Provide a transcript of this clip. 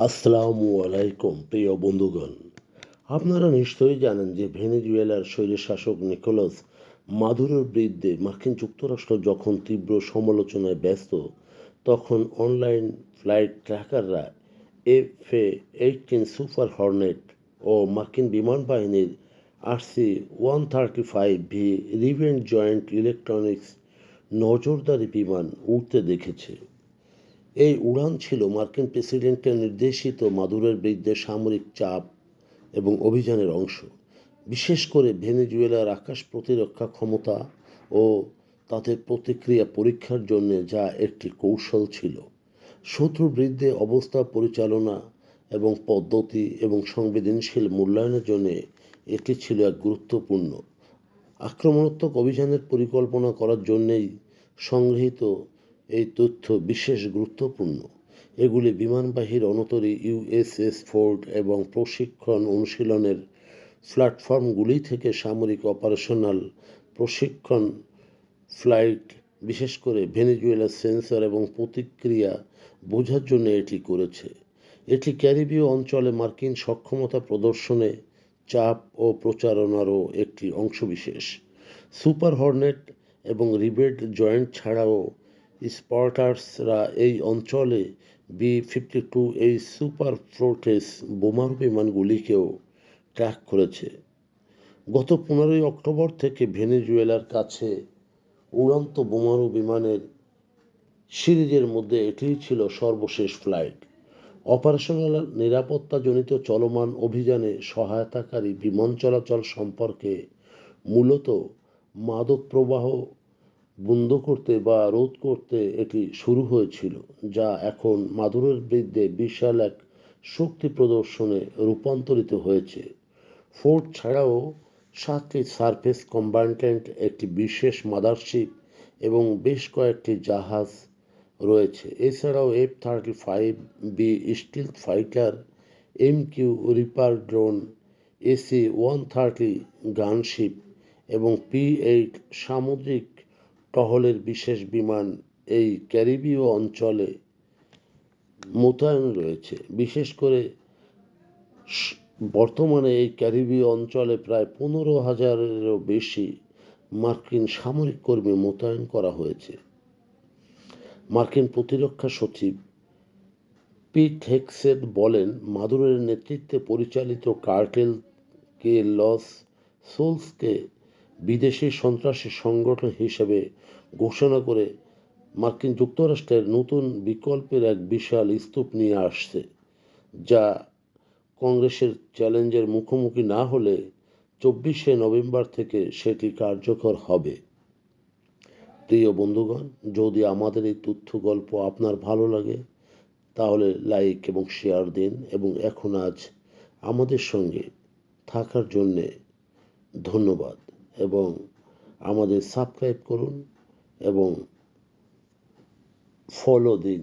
আসসালামু আলাইকুম, প্রিয় বন্ধুগণ। আপনারা নিশ্চয়ই জানেন যে ভেনেজুয়েলার স্বৈরশাসক নিকোলাস মাদুরোর বিরুদ্ধে মার্কিন যুক্তরাষ্ট্র যখন তীব্র সমালোচনায় ব্যস্ত, তখন online flight ট্র্যাকাররা F A eighteen super hornet ও মার্কিন বিমান বাহিনীর RC one thirty five V rivet joint electronics নজরদারি বিমান উড়তে দেখেছে। এই উড়ান ছিল মার্কিন প্রেসিডেন্টের নির্দেশিত মাদুরের বিরুদ্ধে সামরিক চাপ এবং অভিযানের অংশ। বিশেষ করে ভেনেজুয়েলার আকাশ প্রতিরক্ষা ক্ষমতা ও তাদের প্রতিক্রিয়া পরীক্ষার জন্য যা একটি কৌশল ছিল। শত্রুর বিরুদ্ধে অবস্থা পরিচালনা এবং পদ্ধতি এবং সংবেদনশীল মূল্যায়নের জন্য এটি ছিল এক গুরুত্বপূর্ণ। আক্রমণাত্মক অভিযানের পরিকল্পনা করার জন্যেই সংগৃহীত এই তথ্য বিশেষ গুরুত্বপূর্ণ। এগুলি বিমানবাহীর অনতরী ইউএসএস ফোর্ড এবং প্রশিক্ষণ অনুশীলনের প্ল্যাটফর্মগুলি থেকে সামরিক অপারেশনাল প্রশিক্ষণ, ফ্লাইট, বিশেষ করে ভেনেজুয়েলার সেন্সর এবং প্রতিক্রিয়া বোঝার জন্য এটি করেছে। এটি ক্যারিবীয় অঞ্চলে মার্কিন সক্ষমতা প্রদর্শনে চাপ ও প্রচারণারও একটি অংশবিশেষ। সুপার হর্নেট এবং রিবেট জয়েন্ট ছাড়াও স্পটার্সরা এই অঞ্চলে বি ফিফটি টু এই সুপার ফ্লোটেস বোমারু বিমানগুলিকেও ট্র্যাক করেছে। গত পনেরোই অক্টোবর থেকে ভেনেজুয়েলার কাছে উড়ন্ত বোমারু বিমানের সিরিজের মধ্যে এটিই ছিল সর্বশেষ ফ্লাইট। অপারেশনাল নিরাপত্তাজনিত চলমান অভিযানে সহায়তাকারী বিমান চলাচল সম্পর্কে মূলত মাদক প্রবাহ বন্ধ করতে বা রোধ করতে এটি শুরু হয়েছিল, যা এখন মাদুরের বিরুদ্ধে বিশাল এক শক্তি প্রদর্শনে রূপান্তরিত হয়েছে। ফোর্ট ছাড়াও সাতটি সার্ফেস কম্বাটেন্ট একটি বিশেষ মাদারশিপ এবং বেশ কয়েকটি জাহাজ রয়েছে। এছাড়াও F thirty five B stealth fighter, M Q reaper drone, AC one thirty gunship এবং পি এইট সামুদ্রিক টহলের বিশেষ বিমান এই ক্যারিবীয় অঞ্চলে মোতায়েন রয়েছে। বিশেষ করে বর্তমানে এই ক্যারিবীয় অঞ্চলে প্রায় পনেরো হাজারেরও বেশি মার্কিন সামরিক কর্মী মোতায়েন করা হয়েছে। মার্কিন প্রতিরক্ষা সচিব পিট হেক্সেট বলেন, মাদুরের নেতৃত্বে পরিচালিত কার্টেল কে লস সোলসকে বিদেশি সন্ত্রাসী সংগঠন হিসেবে ঘোষণা করে মার্কিন যুক্তরাষ্ট্রের নতুন বিকল্পের এক বিশাল স্তূপ নিয়ে আসছে, যা কংগ্রেসের চ্যালেঞ্জের মুখোমুখি না হলে চব্বিশে নভেম্বর থেকে সেটি কার্যকর হবে। প্রিয় বন্ধুগণ, যদি আমাদের এই তথ্য গল্প আপনার ভালো লাগে, তাহলে লাইক এবং শেয়ার দিন এবং এখন আজ আমাদের সঙ্গে থাকার জন্যে ধন্যবাদ। এবং আমাদের সাবস্ক্রাইব করুন এবং ফলো দিন।